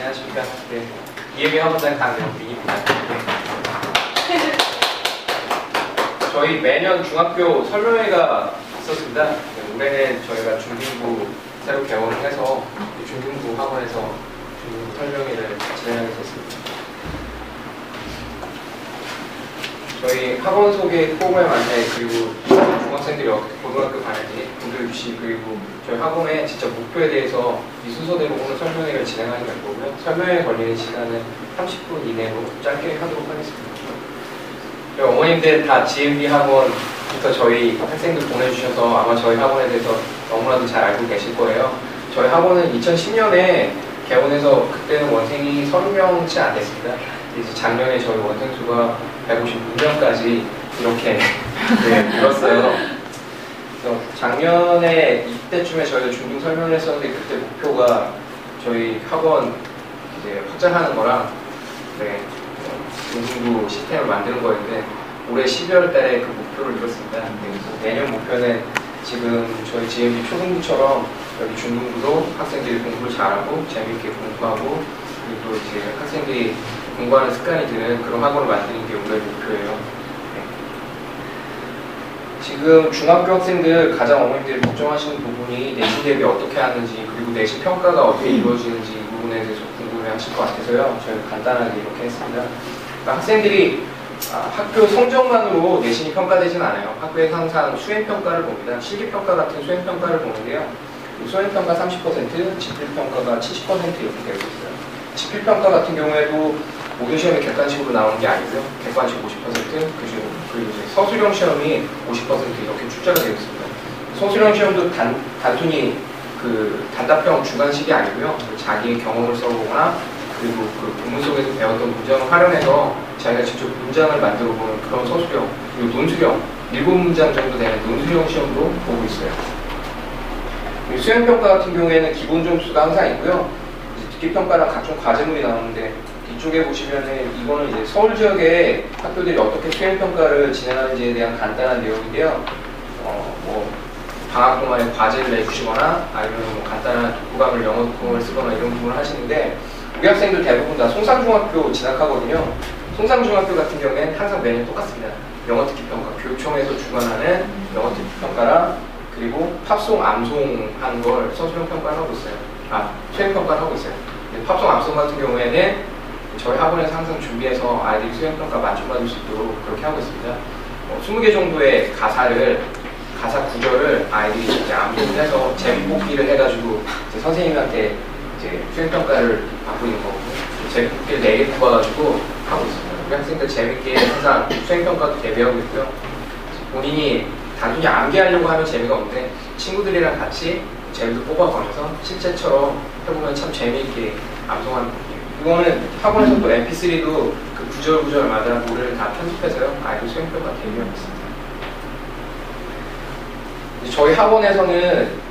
안녕하십니까. 네. 이예비 학원장 강영빈입니다. 네. 저희 매년 중학교 설명회가 있었습니다. 네, 올해는 저희가 중등부 새로 개원을 해서 중등부 학원에서 중등부 설명회를 진행하게 됐습니다. 저희 학원 소개 프로그램 안내 그리고 중학생들이 어떻게 고등학교 가는지 분들 주시 그리고 저희 학원의 진짜 목표에 대해서 이 순서대로 오늘 설명회를 진행하게 될 거고요. 설명회 걸리는 시간은 30분 이내로 짧게 하도록 하겠습니다. 저희 어머님들 다 GMB 학원부터 저희 학생들 보내주셔서 아마 저희 학원에 대해서 너무나도 잘 알고 계실 거예요. 저희 학원은 2010년에 개원해서 그때는 원생이 30명치 안 됐습니다. 이제 작년에 저희 원생 수가 156명까지 이렇게 네, 늘었어요. 그래서 작년에 이때쯤에 저희가 중등 설명을 했었는데 그때 목표가 저희 학원 이제 확장하는 거랑 네, 중등부 시스템을 만드는 거였는데 올해 12월 달에 그 목표를 이뤘습니다. 네, 그래서 내년 목표는 지금 저희 GMB 초등부처럼 여기 중등부도 학생들이 공부를 잘하고 재밌게 공부하고 그리고 또 이제 학생들이 공부하는 습관이 드는 그런 학원을 만드는 게 올해 목표예요. 네. 지금 중학교 학생들 가장 어머님들이 걱정하시는 부분이 내신 대비 어떻게 하는지 그리고 내신 평가가 어떻게 이루어지는지 이 부분에 대해서 궁금해 하실 것 같아서요. 저희가 간단하게 이렇게 했습니다. 그러니까 학생들이 아, 학교 성적만으로 내신이 평가되진 않아요. 학교에 항상 수행평가를 봅니다. 실기평가 같은 수행평가를 보는데요. 수행평가 30%, 집필평가가 70% 이렇게 되고 있어요. 집필평가 같은 경우에도 모든 시험이 객관식으로 나오는 게 아니고요. 객관식 50%, 그중 그리고 이제 서술형 시험이 50% 이렇게 출제가 되어 있습니다. 서술형 시험도 단, 단순히 그 단답형 주관식이 아니고요. 자기의 경험을 써보거나 그리고 그 본문 속에서 배웠던 문장을 활용해서 자기가 직접 문장을 만들어 보는 그런 서술형 그리고 논술형 일곱 문장 정도 되는 논술형 시험도 보고 있어요. 수행평가 같은 경우에는 기본 점수가 항상 있고요. 듣기평가랑 각종 과제물이 나오는데 이쪽에 보시면은 이거는 이제 서울 지역의 학교들이 어떻게 수행 평가를 진행하는지에 대한 간단한 내용인데요. 어, 뭐 방학 동안에 과제를 내주시거나 아니면 뭐 간단한 독후감을 영어 독후감을 쓰거나 이런 부분을 하시는데 우리 학생들 대부분 다 송상중학교 진학하거든요. 송상중학교 같은 경우에는 항상 매년 똑같습니다. 영어 듣기 평가, 교육청에서 주관하는 영어 듣기 평가랑 그리고 팝송 암송 한 걸 서술형 평가를 하고 있어요. 아, 수행 평가를 하고 있어요. 팝송 암송 같은 경우에는 저희 학원에서 항상 준비해서 아이들이 수행 평가 만점받을 수 있도록 그렇게 하고 있습니다. 어, 20개 정도의 가사를 가사 구절을 아이들이 이제 암송을 해서 재미뽑기를 해가지고 이제 선생님한테 이제 수행평가를 받고 있는 거거든요. 재미뽑기를 4개 뽑아가지고 하고 있습니다. 우리 학생들 재밌게 항상 수행평가도 대비하고 있고요. 본인이 단순히 암기하려고 하면 재미가 없는데 친구들이랑 같이 재미도 뽑아가면서 실제처럼 해보면 참 재미있게 암송하는 거예요. 이거는 학원에서 또 mp3도 그 구절 구절마다 노래를 다 편집해서요. 아이들 수행평가 대비하고 있습니다. 저희 학원에서는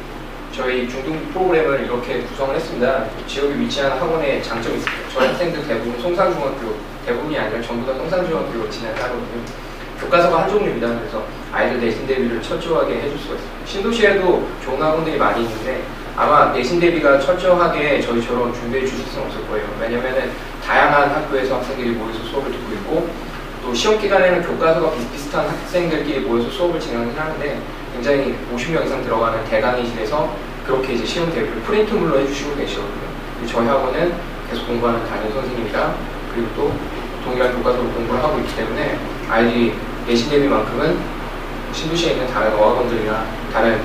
저희 중등 프로그램을 이렇게 구성을 했습니다. 지역에 위치한 학원의 장점이 있습니다. 저희 학생들 대부분 송산중학교, 대부분이 아니라 전부 다 송산중학교로 진학하거든요. 교과서가 한 종류입니다. 그래서 아이들 내신 대비를 철저하게 해줄 수가 있습니다. 신도시에도 좋은 학원들이 많이 있는데 아마 내신 대비가 철저하게 저희처럼 준비해 주실 수는 없을 거예요. 왜냐면은 다양한 학교에서 학생들이 모여서 수업을 듣고 있고 또 시험 기간에는 교과서가 비슷비슷한 학생들끼리 모여서 수업을 진행을 하는데 굉장히 50명 이상 들어가는 대강의실에서 그렇게 이제 시험 대비를 프린트물로 해주시고 계시거든요. 저희 학원은 계속 공부하는 담임 선생님이랑 그리고 또 동일한 교과서로 공부를 하고 있기 때문에 아이들이 내신 대비만큼은 신도시에 있는 다른 어학원들이나 다른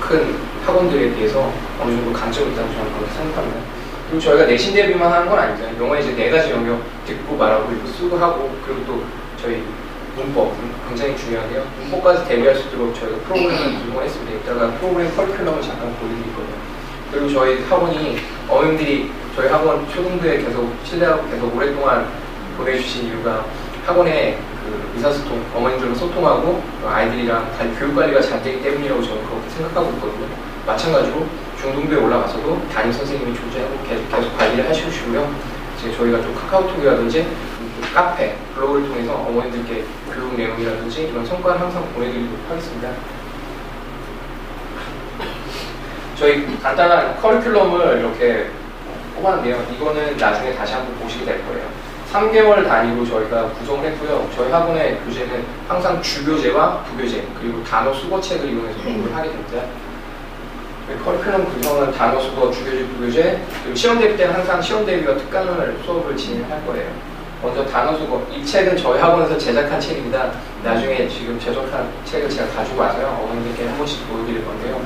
큰 학원들에 비해서 어느 정도 강점이 있다고 저는 그렇게 생각합니다. 그리고 저희가 내신 대비만 하는 건 아닙니다. 영어에 이제 네 가지 영역 듣고 말하고 읽고 쓰고 하고 그리고 또 저희 문법 굉장히 중요한데요. 문법까지 대비할 수 있도록 저희가 프로그램을 구성을 했습니다. 이따가 프로그램 커리큘럼을 잠깐 보여드릴 거예요. 그리고 저희 학원이 어머님들이 저희 학원 초등부에 계속 신뢰하고 계속 오랫동안 보내주신 이유가 학원에 그 의사소통, 어머님들과 소통하고 아이들이랑 교육관리가 잘 되기 때문이라고 저는 그렇게 생각하고 있거든요. 마찬가지로 중등부에 올라가서도 담임 선생님이 존재하고 계속, 계속 관리를 해주시고요. 이제 저희가 좀 카카오톡이라든지 카페, 블로그를 통해서 어머님들께 교육 내용이라든지 이런 성과를 항상 보내드리도록 하겠습니다. 저희 간단한 커리큘럼을 이렇게 뽑았는데요. 이거는 나중에 다시 한번 보시게 될 거예요. 3개월 단위로 저희가 구성을 했고요. 저희 학원의 교재는 항상 주교재와 부교재 그리고 단어 수거책을 이용해서 공부를 하게 됩니다. 커리큘럼 구성은 단어 수거, 주교재, 부교재 그리고 시험 대비 때는 항상 시험 대비와 특강을 수업을 진행할 거예요. 먼저 단어 수거 이 책은 저희 학원에서 제작한 책입니다. 나중에 지금 제작한 책을 제가 가지고 와서요 어머님께 한 번씩 보여드릴 건데요.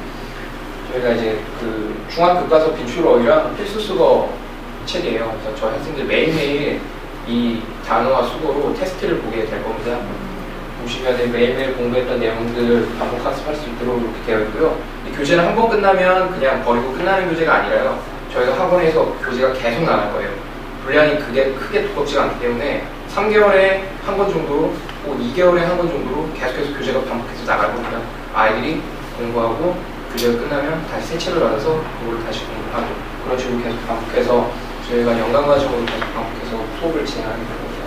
저희가 이제 그 중학 교과서 빈출어휘랑 필수 수거 책이에요. 그래서 저희 학생들 매일매일 이 단어와 수거로 테스트를 보게 될 겁니다. 보시면 매일매일 공부했던 내용들 반복 학습할 수 있도록 이렇게 되어 있고요. 이 교재는 한 번 끝나면 그냥 버리고 끝나는 교재가 아니라요. 저희가 학원에서 교재가 계속 나갈 거예요. 분량이 그게 크게 두껍지가 않기 때문에 3개월에 한번 정도, 또 2개월에 한번 정도로 계속해서 교재가 반복해서 나갈 겁니다. 아이들이 공부하고 교재가 끝나면 다시 새 책을 받아서 그걸 다시 공부하고 그런 식으로 계속 반복해서 저희가 연간 과정으로 계속 반복해서 수업을 진행하게 됩니다.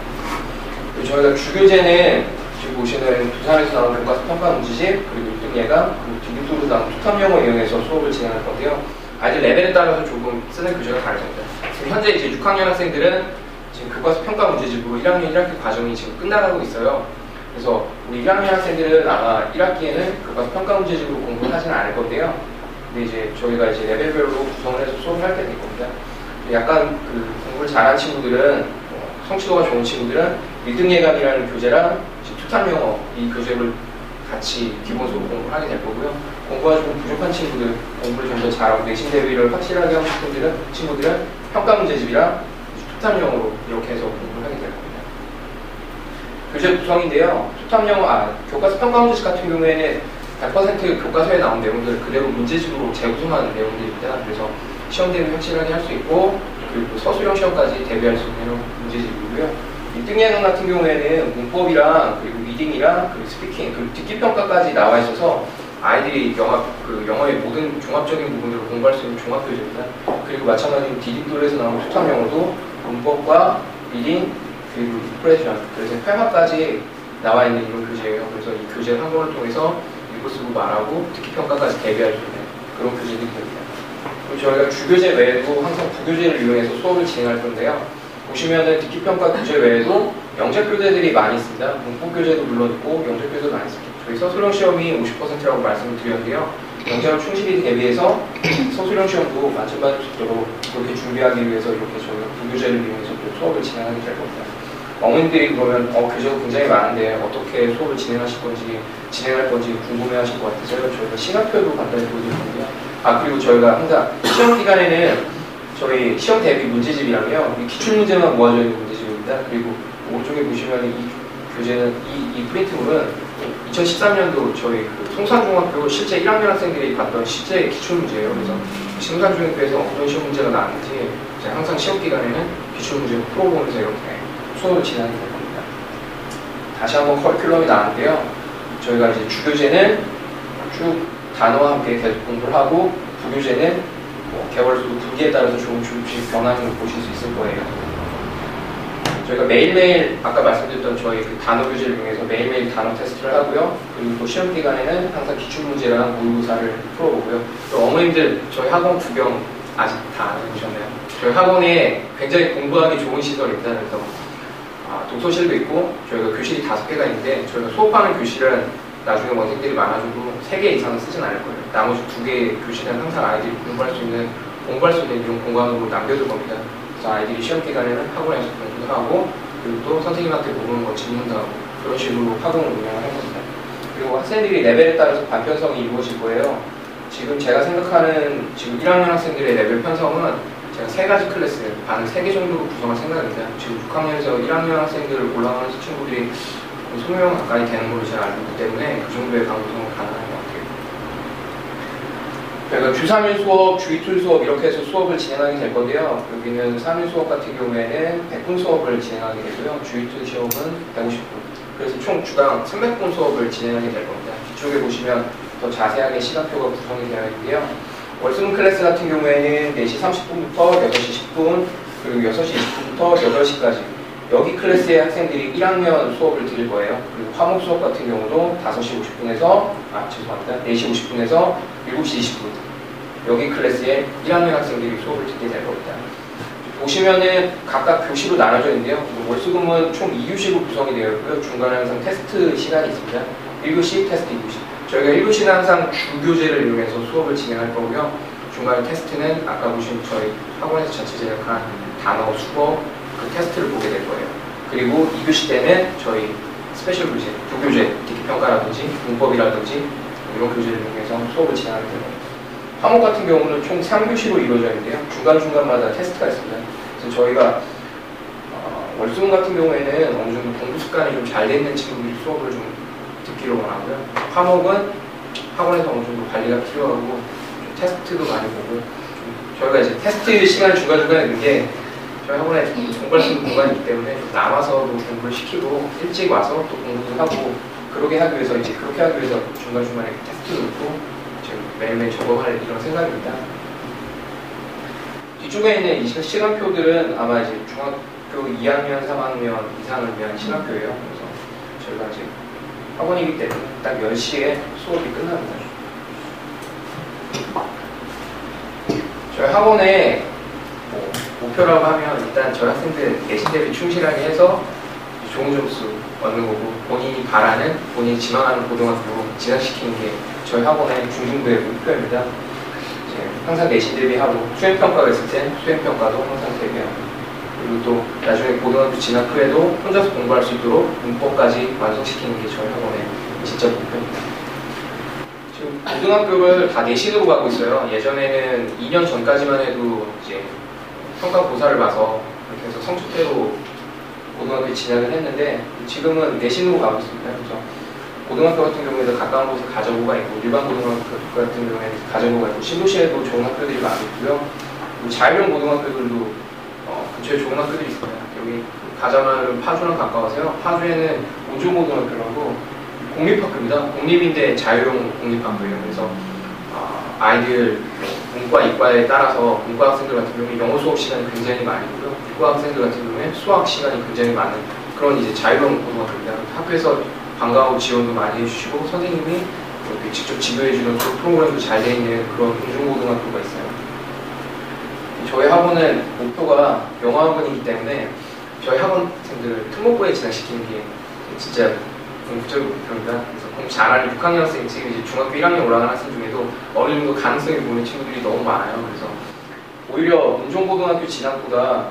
그리고 저희가 주교재는 지금 보시는 부산에서 나온 교과서 평가 문제집 그리고 1등 예감 그리고 디귿도로 나온 투탑 영어 이용해서 수업을 진행할 건데요. 아이들 레벨에 따라서 조금 쓰는 교재가 다릅니다. 지금 현재 이제 6학년 학생들은 지금 교과서 평가 문제집으로 1학년 1학기 과정이 지금 끝나가고 있어요. 그래서 우리 1학년 학생들은 아마 1학기에는 교과서 평가 문제집으로 공부를 하지는 않을 건데요. 근데 이제 저희가 이제 레벨별로 구성을 해서 수업을 할 때 될 겁니다. 약간 그 공부를 잘한 친구들은 어, 성취도가 좋은 친구들은 1등 예감이라는 교재랑 투탑 영어 이 교재를 같이 기본적으로 공부를 하게 될 거고요. 공부가 좀 부족한 친구들, 공부를 좀 더 잘하고 내신 대비를 확실하게 하고 싶은 친구들은 평가 문제집이랑 영어로 이렇게 해서 공부를 하게 될 겁니다. 교재 구성인데요. 영어, 아, 교과서 평가 문제집 같은 경우에는 100% 교과서에 나온 내용들을 그대로 문제집으로 재구성하는 내용들입니다. 그래서 시험 대비 확실하게 할 수 있고 그리고 서술형 시험까지 대비할 수 있는 문제집이고요. 1등 예능 같은 경우에는 문법이랑 그리고 리딩이랑 그리고 스피킹 그리고 듣기 평가까지 나와 있어서 아이들이 영화 그 영어의 모든 종합적인 부분들을 공부할 수 있는 종합 교재입니다. 그리고 마찬가지로 디딩돌에서 나온 수탐 영어도 문법과 리딩 그리고 리프레션 그래서 회화까지 나와 있는 이런 교재예요. 그래서 이 교재 한 권을 통해서 읽고 쓰고 말하고 듣기 평가까지 대비할 수 있는 그런 교재들이 됩니다. 저희가 주교재 외에도 항상 부교재를 이용해서 수업을 진행할 건데요. 보시면은 듣기평가 교재 외에도 영재 교재들이 많이 있습니다. 문법 교재도 물론 있고 영재 교재도 많이 있습니다. 저희 서술형 시험이 50%라고 말씀을 드렸는데요. 영재를 충실히 대비해서 서술형 시험도 만점 받을 수 있도록 그렇게 준비하기 위해서 이렇게 저희가 부교재를 이용해서 또 수업을 진행하게 될 겁니다. 어머님들이 그러면 어, 교재가 굉장히 많은데 어떻게 수업을 진행하실 건지 진행할 건지 궁금해하실 것 같아서요. 저희가 시간표도 간단히 보여드릴 건데요. 아 그리고 저희가 항상 시험 기간에는 저희 시험 대비 문제집이랑요. 이 기출 문제만 모아져 있는 문제집입니다. 그리고 오쪽에 보시면 이 교재는 이, 이 프린트물은 2013년도 저희 그 송산중학교 실제 1학년 학생들이 봤던 실제 기출 문제예요. 그래서 송산중학교에서 어떤 시험 문제가 나왔는지 항상 시험 기간에는 기출 문제 풀어보면서 이렇게 수업을 진행하게 될 겁니다. 다시 한번 커리큘럼이 나왔는데요. 저희가 이제 주교재는 쭉 단어와 함께 계속 공부를 하고 부교재는 뭐 개월수 분기에 따라서 조금 조금씩 변하는 걸 보실 수 있을 거예요. 저희가 매일매일 아까 말씀드렸던 저희 그 단어 교재를 이용해서 매일매일 단어 테스트를 하고요. 그리고 또 시험 기간에는 항상 기출문제랑 모의고사를 풀어보고요. 또 어머님들 저희 학원 구경 아직 다 안 해보셨나요? 저희 학원에 굉장히 공부하기 좋은 시설입니다. 그래서 아, 독서실도 있고 저희가 교실이 다섯 개가 있는데 저희가 수업하는 교실은 나중에 원생들이 많아져도 세개 이상은 쓰진 않을 거예요. 나머지 두 개의 교실은 항상 아이들이 공부할 수 있는 공부할 수 있는 이런 공간으로 남겨둘 겁니다. 그래서 아이들이 시험 기간에는 학원에서 공부도 하고 그리고 또 선생님한테 모르는 거 질문도 하고 그런 식으로 학원을 운영을 할 겁니다. 그리고 학생들이 레벨에 따라서 반편성이 이루어질 거예요. 지금 제가 생각하는 지금 1학년 학생들의 레벨 편성은 제가 세 가지 클래스, 반 세 개 정도로 구성할 생각입니다. 지금 6학년에서 1학년 학생들 올라가는 친구들이 20명 가까이 되는 걸로 제가 알고 있기 때문에 그 정도의 방송은 가능한 것 같아요. 저희가 주 3일 수업, 주 이틀 수업 이렇게 해서 수업을 진행하게 될 건데요. 여기는 3일 수업 같은 경우에는 100분 수업을 진행하게 되고요. 주 이틀 시험은 150분. 그래서 총 주당 300분 수업을 진행하게 될 겁니다. 뒤쪽에 보시면 더 자세하게 시간표가 구성이 되어 있고요. 월수금 클래스 같은 경우에는 4시 30분부터 6시 10분, 그리고 6시 20분부터 8시까지 여기 클래스의 학생들이 1학년 수업을 드릴 거예요. 그리고 화목 수업 같은 경우도 5시 50분에서 아 죄송합니다. 4시 50분에서 7시 20분 여기 클래스에 1학년 학생들이 수업을 듣게 될 겁니다. 보시면은 각각 교시로 나눠져 있는데요. 월수금은 총 2교시로 구성이 되어 있고요. 중간에 항상 테스트 시간이 있습니다. 1교시, 테스트 2교시. 저희가 1교시는 항상 주교재를 이용해서 수업을 진행할 거고요. 중간에 테스트는 아까 보신 저희 학원에서 전체 제작한 단어, 수거, 그 테스트를 보게 될 거예요. 그리고 2교시 때는 저희 스페셜 교재, 부교재, 듣기 평가라든지 문법이라든지 이런 교재를 이용해서 수업을 진행하게 됩니다. 과목 같은 경우는 총 3교시로 이루어져 있는데요. 중간중간마다 테스트가 있습니다. 그래서 저희가 어, 월수금 같은 경우에는 어느 정도 공부 습관이 좀 잘 돼 있는 친구들이 수업을 좀 듣기로 원하고요. 화목은 학원에서 어느 정도 관리가 필요하고 좀 테스트도 많이 보고 좀 저희가 이제 테스트 시간을 중간중간에 넣는 게 학원에 공부할 수 있는 공간이 있기 때문에 좀 남아서도 공부를 시키고 일찍 와서 또 공부도 하고 그러게 하기 위해서 이제 그렇게 하기 위해서 중간중간에 테스트도 넣고 지금 매일매일 적어할 이런 생각입니다. 뒤쪽에 있는 이 시- 시간표들은 아마 이제 중학교 2학년, 3학년 이상을 위한 시간표예요. 그래서 저희가 이제 학원이기 때문에 딱 10시에 수업이 끝납니다. 저희 학원에 뭐 목표라고 하면 일단 저희 학생들 내신 대비 충실하게 해서 좋은 점수 얻는 거고 본인이 바라는 본인이 지망하는 고등학교로 진학시키는 게 저희 학원의 중등부의 목표입니다. 항상 내신 대비하고 수행평가가 있을 땐 수행평가도 항상 대비하고 그리고 또 나중에 고등학교 진학 후에도 혼자서 공부할 수 있도록 문법까지 완성시키는 게 저희 학원의 진짜 목표입니다. 지금 고등학교를 다 내신으로 가고 있어요. 예전에는 2년 전까지만 해도 이제 평가 고사를 봐서 이렇게 해서 성적대로 고등학교에 진학을 했는데 지금은 내신으로 가고 있습니다. 그래서 고등학교 같은 경우에도 가까운 곳에 가정부가 있고 일반 고등학교 같은 경우에는 가정부가 있고 신도시에도 좋은 학교들이 많이 있고요. 자율형 고등학교들도 어, 근처에 좋은 학교들이 있습니다. 여기 가자마을은 파주랑 가까워서요. 파주에는 온종고등학교라고 공립학교입니다. 공립인데 자율형 공립학교예요. 그래서 어, 아이들 문과, 이과에 따라서 문과 학생들 같은 경우에 영어 수업 시간이 굉장히 많이 있고요. 이과 학생들 같은 경우에 수학 시간이 굉장히 많은 그런 이제 자율형 고등학교입니다. 학교에서 방과후 지원도 많이 해주시고 선생님이 이렇게 직접 지도해주는 그 프로그램도 잘 돼 있는 그런 공중고등학교가 있어요. 저희 학원은 목표가 영어 학원이기 때문에 저희 학원생들을 특목고에 진학시키는 게 진짜 목표입니다. 그래서 공부 잘하는 6학년 학생, 지금 이제 중학교 1학년 올라가는 학생 중에도 어느 정도 가능성이 보이는 친구들이 너무 많아요. 그래서 오히려 운종고등학교 진학보다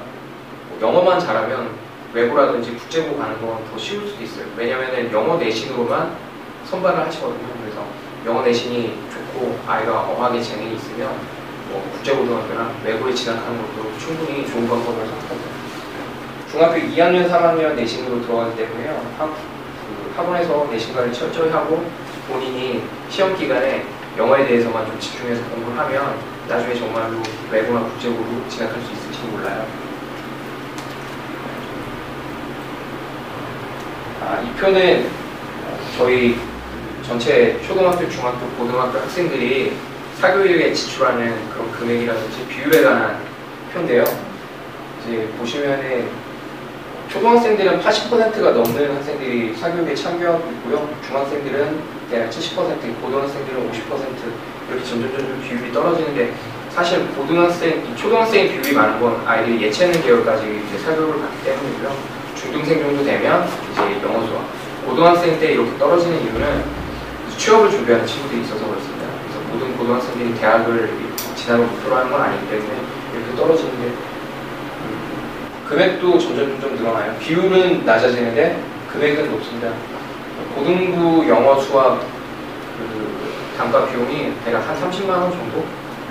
뭐 영어만 잘하면 외고라든지 국제고 가는 건 더 쉬울 수도 있어요. 왜냐면은 영어 내신으로만 선발을 하시거든요. 그래서 영어 내신이 좋고 아이가 어학에 재능이 있으면 뭐 국제고등학교나 외고에 진학하는 것도 충분히 좋은 방법이라고 생각합니다. 중학교 2학년, 3학년 내신으로 들어가기 때문에요. 학, 그 학원에서 내신과를 철저히 하고 본인이 시험 기간에 영어에 대해서만 좀 집중해서 공부를 하면 나중에 정말로 외고나 국제고로 진학할 수 있을지 몰라요. 아, 이 표는 저희 전체 초등학교, 중학교, 고등학교 학생들이 사교육에 지출하는 그런 금액이라든지 비율에 관한 표인데요. 이제 보시면은 초등학생들은 80%가 넘는 학생들이 사교육에 참여하고 있고요. 중학생들은 대략 70%, 고등학생들은 50% 이렇게 점점 점점 비율이 떨어지는데 사실 고등학생, 이 초등학생의 비율이 많은 건 아이들이 예체능 계열까지 이제 사교육을 받기 때문이고요. 중등생 정도 되면 이제 영어 수학. 고등학생 때 이렇게 떨어지는 이유는 취업을 준비하는 친구들이 있어서 그렇습니다. 그래서 모든 고등학생들이 대학을 진학을 목표로 하는 건 아니기 때문에 이렇게 떨어지는데 음, 금액도 점점 점점 늘어나요. 비율은 낮아지는데 금액은 높습니다. 고등부 영어 수학 그 단가 비용이 대략 한 30만 원 정도?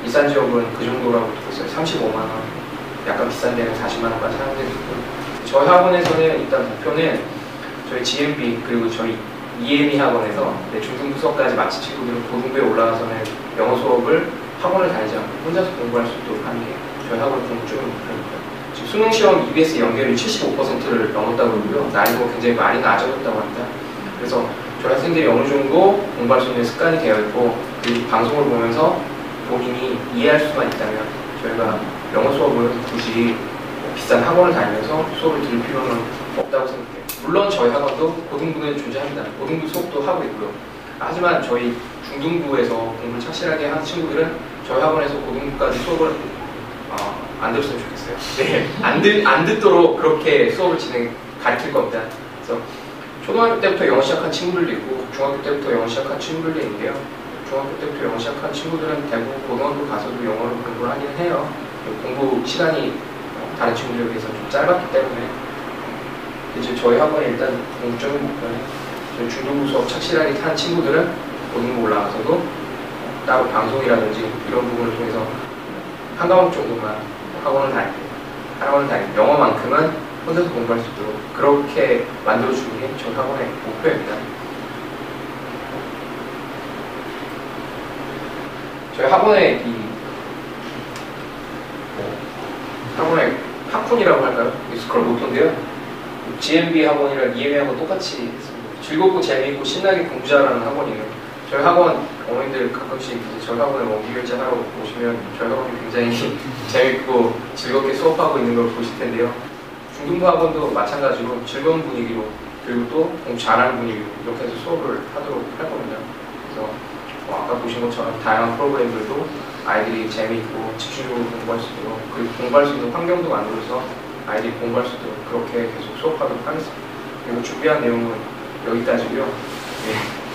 비싼 지역은 그 정도라고 있어요. 35만 원. 약간 비싼 데는 40만 원까지 하는 데도 있고. 저희 학원에서는 일단 목표는 저희 GMB 그리고 저희 EME 학원에서 네, 중등부 수업까지 마친 친구들은 고등부에 올라가서는 영어 수업을 학원을 다니지 않고 혼자서 공부할 수 있도록 하는 게 저희 학원 궁극적인 목표입니다. 지금 수능 시험 EBS 연결이 75%를 넘었다고 그러고요. 난이도가 굉장히 많이 낮아졌다고 합니다. 그래서 저희 학생들이 어느 정도 공부할 수 있는 습관이 되어 있고 그리고 방송을 보면서 본인이 이해할 수만 있다면 저희가 영어 수업을 굳이 뭐 비싼 학원을 다니면서 수업을 들을 필요는 없다고 생각해요. 물론 저희 학원도 고등부는 존재합니다. 고등부 수업도 하고 있고요. 하지만 저희 중등부에서 공부를 착실하게 하는 친구들은 저희 학원에서 고등부까지 수업을 어, 안 들었으면 좋겠어요. 네, 안, 듣, 안 듣도록 그렇게 수업을 진행, 가르칠 겁니다. 그래서 초등학교 때부터 영어 시작한 친구들도 있고 중학교 때부터 영어 시작한 친구들도 있는데요. 중학교 때부터 영어 시작한 친구들은 대부분 고등학교 가서도 영어를 공부를 하긴 해요. 공부 시간이 어, 다른 친구들에 비해서 좀 짧았기 때문에 이제 저희 학원의 일단 공적인 목표는 중등부 수업 착실하게 탄 친구들은 고등부 올라가서도 어, 따로 방송이라든지 이런 부분을 통해서 한 과목 정도만 학원을 다니고 학원을 다니고 영어만큼은 혼자서 공부할 수 있도록 그렇게 만들어주는 게 저희 학원의 목표입니다. 저희 학원의 이 뭐, 학원의 학훈이라고 할까요? 이 스크롤 모토인데요. GMB 학원이랑 EM하고 똑같이 했습니다. 즐겁고 재미있고 신나게 공부 잘하는 학원이에요. 저희 학원 어머님들 가끔씩 저희 학원에 원기 결제 하러 오시면 저희 학원이 굉장히 재밌고 즐겁게 수업하고 있는 걸 보실 텐데요. 중등부 학원도 마찬가지로 즐거운 분위기로 그리고 또 공부 잘하는 분위기로 이렇게 해서 수업을 하도록 할 겁니다. 그래서 뭐 아까 보신 것처럼 다양한 프로그램들도 아이들이 재미있고 집중적으로 공부할 수 있도록 그리고 공부할 수 있는 환경도 만들어서 아이들이 공부할 수 있도록 그렇게 계속 수업하도록 하겠습니다. 그리고 준비한 내용은 여기까지고요. 네.